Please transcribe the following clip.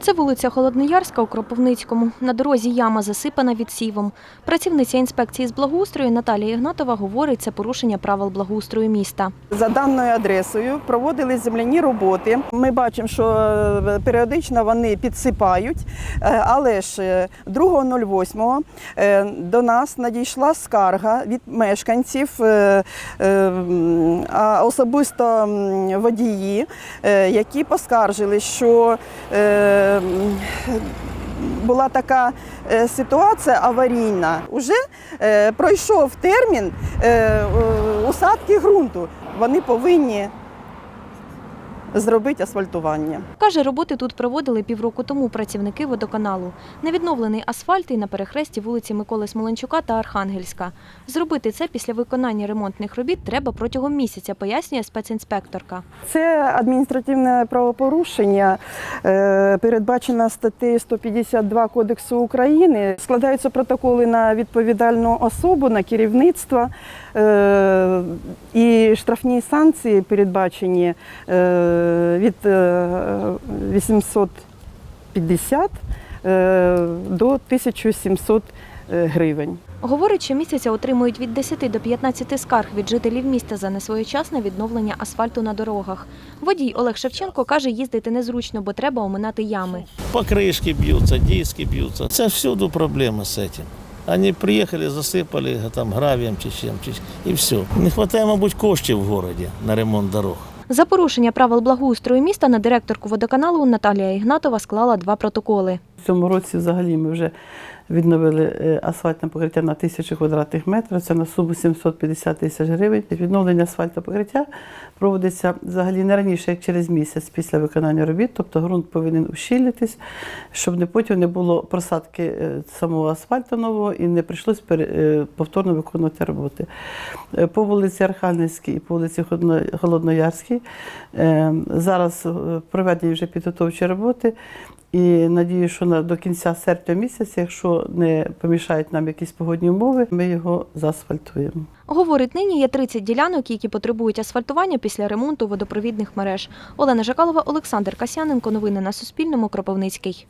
Це вулиця Холодноярська у Кропивницькому. На дорозі яма засипана відсівом. Працівниця інспекції з благоустрою Наталія Ігнатова говорить, це порушення правил благоустрою міста. За даною адресою проводили земляні роботи. Ми бачимо, що е, періодично вони підсипають, Е, але ж е, 2.08 е, до нас надійшла скарга від мешканців, а особисто водії, які поскаржили, що була така е, ситуація аварійна. Уже е, пройшов термін е, усадки ґрунту. Вони повинні зробити асфальтування. Каже, роботи тут проводили півроку тому працівники водоканалу. Невідновлений асфальт і на перехресті вулиці Миколи Смоленчука та Архангельська. Зробити це після виконання ремонтних робіт треба протягом місяця, пояснює спецінспекторка. Це адміністративне правопорушення, е, передбачено статтею 152 Кодексу України. Складаються протоколи на відповідальну особу, на керівництво е, і штрафні санкції передбачені е, від е, 850 е, до 1700 гривень. Говорить, що місяця отримують від 10 до 15 скарг від жителів міста за несвоєчасне відновлення асфальту на дорогах. Водій Олег Шевченко каже, їздити незручно, бо треба оминати ями. Покрышки бьются, диски бьются. Это всюду проблемы с этим. Они приехали, засыпали там гравием чи чим, чи і все. Не вистачає, мабуть, коштів в городі на ремонт дорог. За порушення правил благоустрою міста на директорку водоканалу Наталія Ігнатова склала два протоколи. Цьому році взагалі ми вже відновили е, асфальтне покриття на тисячу квадратних метрів. Це на суму 750 тисяч гривень. Відновлення асфальтного покриття проводиться взагалі не раніше, як через місяць після виконання робіт. Тобто ґрунт повинен ущільнитись, щоб не потім не було просадки е, самого асфальту нового і не прийшлось е, повторно виконувати роботи. По вулиці Архангельській і по вулиці Холодноярській зараз проведені вже підготовчі роботи. І надію, що на до кінця серпня місяця, якщо не помішають нам якісь погодні умови, ми його заасфальтуємо. Говорить, нині є 30 ділянок, які потребують асфальтування після ремонту водопровідних мереж. Олена Жакалова, Олександр Касяненко. Новини на Суспільному. Кропивницький.